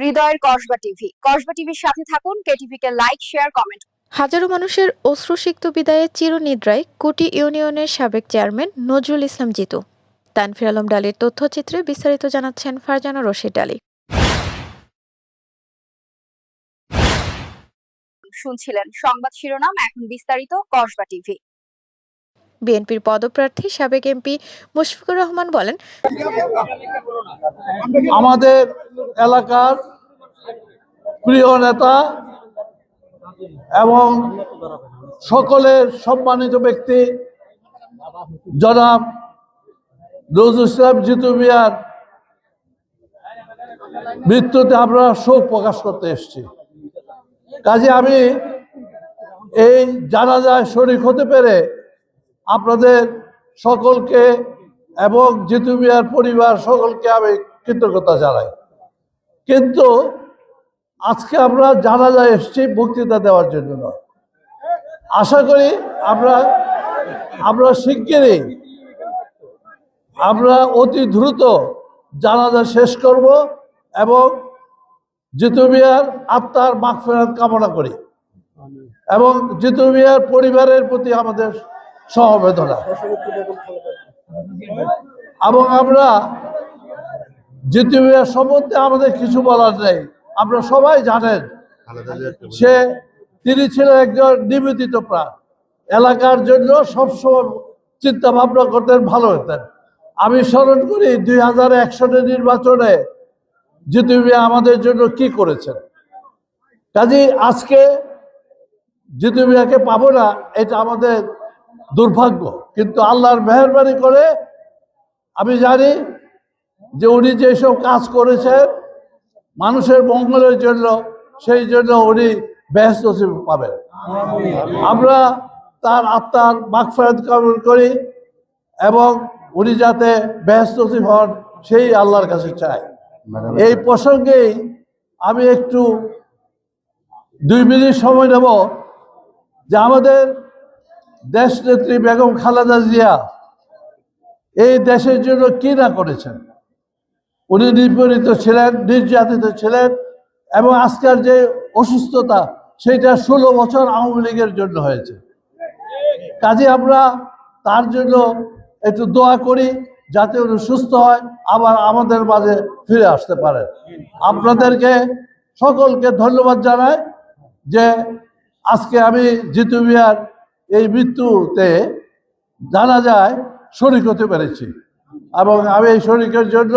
হৃদয়ের কসবা টিভি। কসবা টিভির সাথে থাকুন কেটিভি কে লাইক শেয়ার কমেন্ট। হাজারো মানুষের অশ্রুসিক্ত বিদায়ে চিরনিদ্রায় কুটি ইউনিয়নের সাবেক চেয়ারম্যান নজরুল ইসলাম জিতু। তানফির আলম ডালির তথ্যচিত্রে বিস্তারিত জানাচ্ছেন ফারজানা রশিদ ডালি। শুনছিলেন সংবাদ শিরোনাম এখন বিস্তারিত কসবা টিভি। বিএনপির পদপ্রার্থী সাবেক এমপি মুশফিকুর রহমান বলেন আমাদের এলাকার প্রিয় নেতা এবং সকলের সম্মানিত ব্যক্তি, জনাব নজরুল ইসলাম জিতু মিয়ার মৃত্যুতে আমরা শোক প্রকাশ করতে এসেছি। কাজে আমি এই জানাজায় শরিক হতে পেরে আপনাদের সকলকে এবং জিতু মিয়ার পরিবার সকলকে আমি কৃতজ্ঞতা জানাই। কিন্তু আজকে আমরা জানাজায় এসেছি বক্তৃতা দেওয়ার জন্য নয়। আশা করি আমরা আমরা শিগগিরই, আমরা অতি দ্রুত জানাজা শেষ করব এবং জিতু মিয়ার আত্মার মাগফেরাত কামনা করি এবং জিতু মিয়ার পরিবারের প্রতি আমাদের সমবেদনা এবং আমরা জিতু মিয়ার সম্বন্ধে আমাদের কিছু বলার নেই। আমরা সবাই জানেন সে তিনি ছিলেন একজন নিবেদিত প্রাণ। এলাকার জন্য সবসময় চিন্তা ভাবনা করতেন ভালো হতেন। আমি স্মরণ করি দুই হাজার এক সনের নির্বাচনে জিতু মিয়া আমাদের জন্য কি করেছেন? কাজেই আজকে জিতু মিয়াকে পাবো না এটা আমাদের দুর্ভাগ্য। কিন্তু আল্লাহর মেহরবানি করে আমি জানি যে উনি যেসব কাজ করেছেন মানুষের মঙ্গলের জন্য, সেই জন্য উনি ব্যস্ত পাবেন। আমরা তার আত্মার মাগফেরত কামনা করি এবং উনি যাতে ব্যস্ত হন, সেই আল্লাহর কাছে চাই। এই প্রসঙ্গেই আমি একটু দুই মিনিট সময় নেব যে আমাদের দেশ নেত্রী বেগম খালেদা জিয়া এই দেশের জন্য কি না করেছেন? উনি নিপীড়িত ছিলেন, নির্যাতিত ছিলেন এবং আজকের যে অসুস্থতা সেটা ষোলো বছর আওয়ামী লীগের জন্য হয়েছে। কাজে আমরা তার জন্য একটু দোয়া করি যাতে উনি সুস্থ হয়, আবার আমাদের মাঝে ফিরে আসতে পারেন আপনাদেরকে সকলকে ধন্যবাদ জানাই যে আজকে আমি জিতু মিয়ার এই মৃত্যুতে জানা যায় শরিক হতে পেরেছি এবং আমি এই শরিকের জন্য